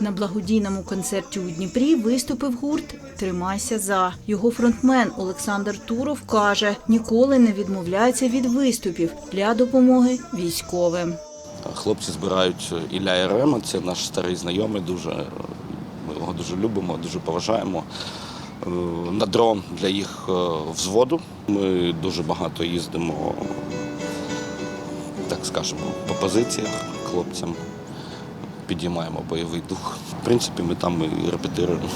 На благодійному концерті у Дніпрі виступив гурт Тримайся за його фронтмен Олександр Туров каже, ніколи не відмовляється від виступів для допомоги військовим. Хлопці збирають Ілля Ярема, це наш старий знайомий, дуже, ми його дуже любимо, дуже поважаємо. Е, На дрон для їх е, взводу. Ми дуже багато їздимо, так скажемо, по позиціях хлопцям, підіймаємо бойовий дух. В принципі, ми там і репетируємо.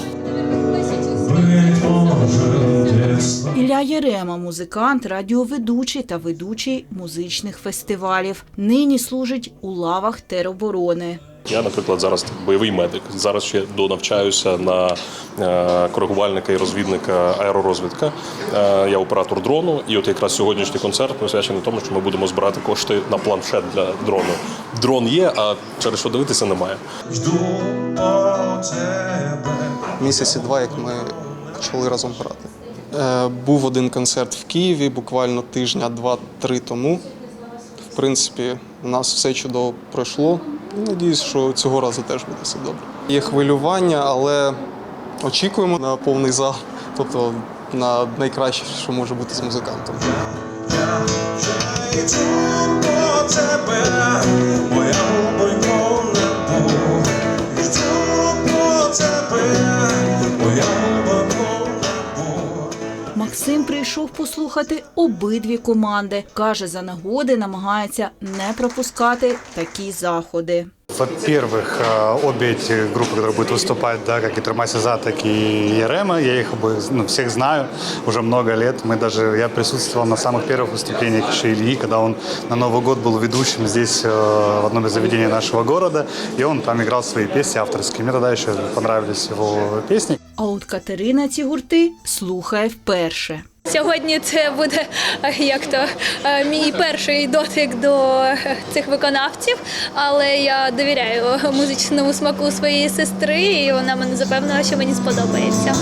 Ілля Єрема, музикант, радіоведучий та ведучий музичних фестивалів. Нині служить у лавах тероборони. Я, наприклад, зараз бойовий медик. Зараз ще донавчаюся на е, коригувальника і розвідника аеророзвідка. Е, я оператор дрону, і от якраз сьогоднішній концерт присвячений тому, що ми будемо збирати кошти на планшет для дрону. Дрон є, а через що дивитися немає. місяці два, як ми почали разом грати. Е, був один концерт в Києві буквально тижня два-три тому. В принципі, у нас все чудово пройшло. Надіюсь, що цього разу теж буде все добре. Є хвилювання, але очікуємо на повний зал, тобто на найкраще, що може бути з музикантом. Максим прийшов послухати обидві команди. Каже, за нагоди намагається не пропускати такі заходи. Во-первых, э, обе эти группы, которые будут выступать, да, как и Тормасиза, так и Ерема, я их обоих, ну, всех знаю уже много лет. Мы даже, я присутствовал на самых первых выступлениях еще Ильи, когда он на Новый год был ведущим здесь, э, в одном из заведений нашего города, и он там играл свои песни авторские. Мне тогда еще понравились его песни. А от Катерина ці гурти слухає вперше. Сьогодні це буде е, як то е, мій перший дотик до е, цих виконавців, але я довіряю музичному смаку своєї сестри, і вона мене запевнила, що мені сподобається.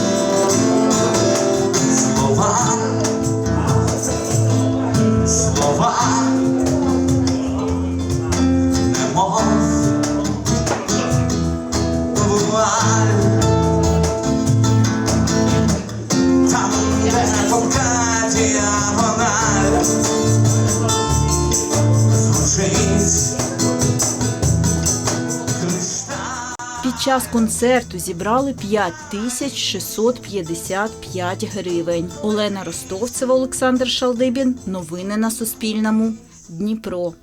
Під час концерту зібрали 5655 гривень. Олена Ростовцева, Олександр Шалдибін. Новини на Суспільному. Дніпро.